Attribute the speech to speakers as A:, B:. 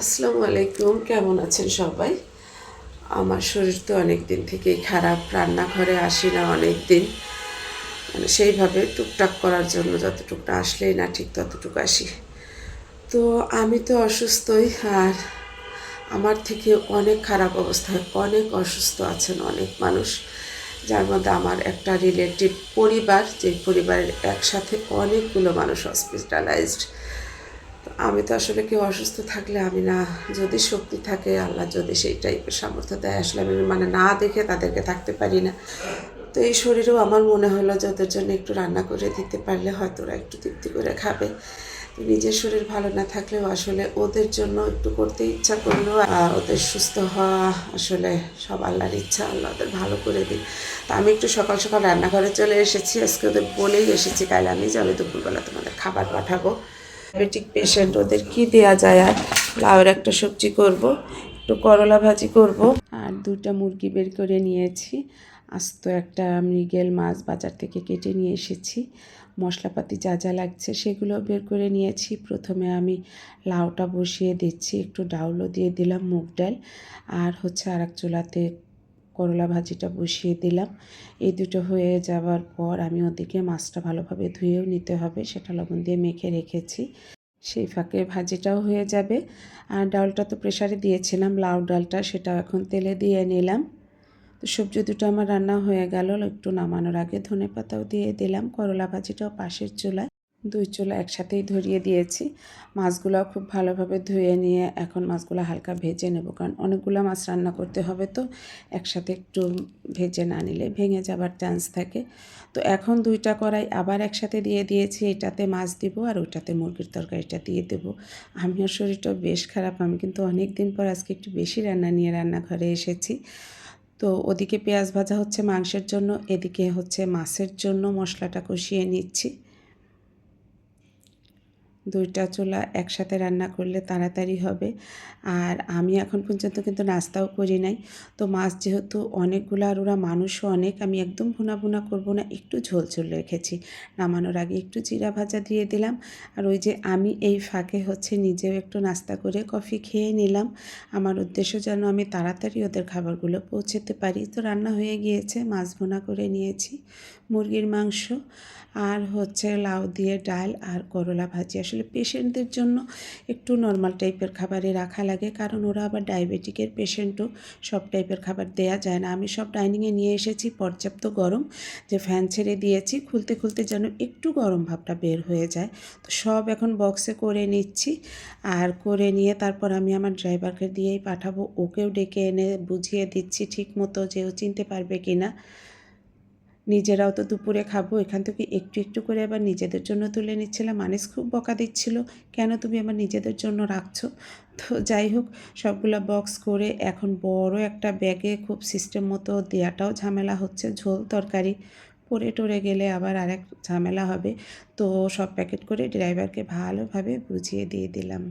A: আসসালামু আলাইকুম, কেমন আছেন সবাই? আমার শরীর তো অনেক দিন থেকেই খারাপ, রান্নাঘরে আসি না অনেক দিন মানে সেইভাবে টুকটাক করার জন্য যতটুকু আসলেই না ঠিক ততটুকু আসি। তো আমি তো অসুস্থই, আর আমার থেকে অনেক খারাপ অবস্থায় অনেক অসুস্থ আছেন অনেক মানুষ, যার মধ্যে আমার একটা রিলেটিভ পরিবার যে পরিবারের একসাথে অনেকগুলো মানুষ হসপিটালাইজড তো আমি তো আসলে কেউ অসুস্থ থাকলে আমি না, যদি শক্তি থাকে, আল্লাহ যদি সেই টাইপের সামর্থ্য দেয়, আসলে আমি মানে না দেখে তাদেরকে থাকতে পারি না। তো এই শরীরেও আমার মনে হলো যে ওদের জন্য একটু রান্না করে দিতে পারলে হয়তো ওরা একটু তৃপ্তি করে খাবে। নিজের শরীর ভালো না থাকলেও আসলে ওদের জন্য একটু করতে ইচ্ছা করলেও ওদের সুস্থ হওয়া আসলে সব আল্লাহর ইচ্ছা, আল্লাহ ওদের ভালো করে দিন তো আমি একটু সকাল সকাল রান্নাঘরে চলে এসেছি, আজকে ওদের বলেই এসেছি, কাল আমি যে আমি দুপুরবেলা তোমাদের খাবার পাঠাবো। ডায়াবেটিক পেশেন্ট ওদের কি দেওয়া যায়? আর লাউয়ের একটা সবজি করব, একটু করলা ভাজি করব। আর দুটা মুরগি বের করে নিয়েছি। আস্ত একটা মৃগেল মাছ বাজার থেকে কেটে নিয়ে এসেছি। মশলাপাতি যা যা লাগছে সেগুলো বের করে নিয়েছি। প্রথমে আমি লাউটা বসিয়ে দিচ্ছি, একটু ডাউলও দিয়ে দিলাম মুগ ডাল। আর হচ্ছে আর এক চুলাতে করলা ভাজিটা বসিয়ে দিলাম। এই দুটো হয়ে যাওয়ার পর আমি ওদিকে মাছটা ভালোভাবে ধুয়েও নিতে হবে, সেটা লবণ দিয়ে মেখে রেখেছি। সেই ফাঁকে ভাজিটাও হয়ে যাবে। আর ডালটা তো প্রেশারে দিয়েছিলাম, লাউ ডালটা সেটা এখন তেলে দিয়ে নিলাম। তো সবজি দুটো আমার রান্না হয়ে গেল, একটু নামানোর আগে ধনে পাতাও দিয়ে দিলাম, করলা ভাজিটাও পাশের চুলায়। দুই চুলা একসাথেই ধরিয়ে দিয়েছি। মাছগুলো খুব ভালোভাবে ধুয়ে নিয়ে এখন মাছগুলো হালকা ভেজে নেব, কারণ অনেকগুলো মাছ রান্না করতে হবে তো। একসাথে একটু ভেজে না নিলে ভেঙে যাবার চান্স থাকে। তো এখন দুইটা কড়াই আবার একসাথে দিয়ে দিয়েছি, এটাতে মাছ দিব আর ওইটাতে মুরগির তরকারিটা দিয়ে দেবো। আমিও শরীরটা বেশ খারাপ, আমি কিন্তু অনেক দিন পর আজকে একটু বেশি রান্না নিয়ে রান্নাঘরে এসেছি। তো ওদিকে পেঁয়াজ ভাজা হচ্ছে মাংসের জন্য, এদিকে হচ্ছে মাছের জন্য মশলাটা কষিয়ে নিচ্ছি। দুইটা চুলা একসাথে রান্না করলে তাড়াতাড়ি হবে। আর আমি এখন পর্যন্ত কিন্তু নাস্তাও করি নাই। তো মাছ যেহেতু অনেকগুলো আর ওরা মানুষও অনেক, আমি একদম ভুনা ভুনা করব না, একটু ঝোল ঝোল রেখেছি। নামানোর আগে একটু জিরা ভাজা দিয়ে দিলাম। আর ওই যে আমি এই ফাঁকে হচ্ছে নিজেও একটু নাস্তা করে কফি খেয়ে নিলাম। আমার উদ্দেশ্য যেন আমি তাড়াতাড়ি ওদের খাবারগুলো পৌঁছতে পারি। তো রান্না হয়ে গিয়েছে, মাছ ভুনা করে নিয়েছি, মুরগির মাংস, আর হচ্ছে লাউ দিয়ে ডাল আর করলা ভাজি। আসলে পেশেন্টদের জন্য একটু নর্মাল টাইপের খাবারই রাখা লাগে। কারণ ওরা আবার ডায়াবেটিকের পেশেন্টও সব টাইপের খাবার দেয়া যায় না। আমি সব ডাইনিংয়ে নিয়ে এসেছি, পর্যাপ্ত গরম। যে ফ্যান ছেড়ে দিয়েছি, খুলতে খুলতে যেন একটু গরম ভাবটা বের হয়ে যায়। তো সব এখন বক্সে করে নিচ্ছি। আর করে নিয়ে তারপর আমি আমার ড্রাইভারকে দিয়েই পাঠাবো। ওকেও ডেকে এনে বুঝিয়ে দিচ্ছি ঠিক মতো যে ও চিনতে পারবে কি না নিজেরাও তো দুপুরে খাব, এখান থেকে একটু একটু করে আবার নিজেদের জন্য তুলে নিচ্ছিলাম। মানুষ খুব বকা দিচ্ছিল, কেন তুমি আমার নিজেদের জন্য রাখছো? তো যাই হোক, সবগুলো বক্স করে এখন বড় একটা ব্যাগে খুব সিস্টেম মতো দেওয়াটাও ঝামেলা হচ্ছে, ঝোল, তরকারি। পরে টরে গেলে আবার আরেক ঝামেলা হবে। তো সব প্যাকেট করে ড্রাইভারকে ভালোভাবে বুঝিয়ে দিয়ে দিলাম।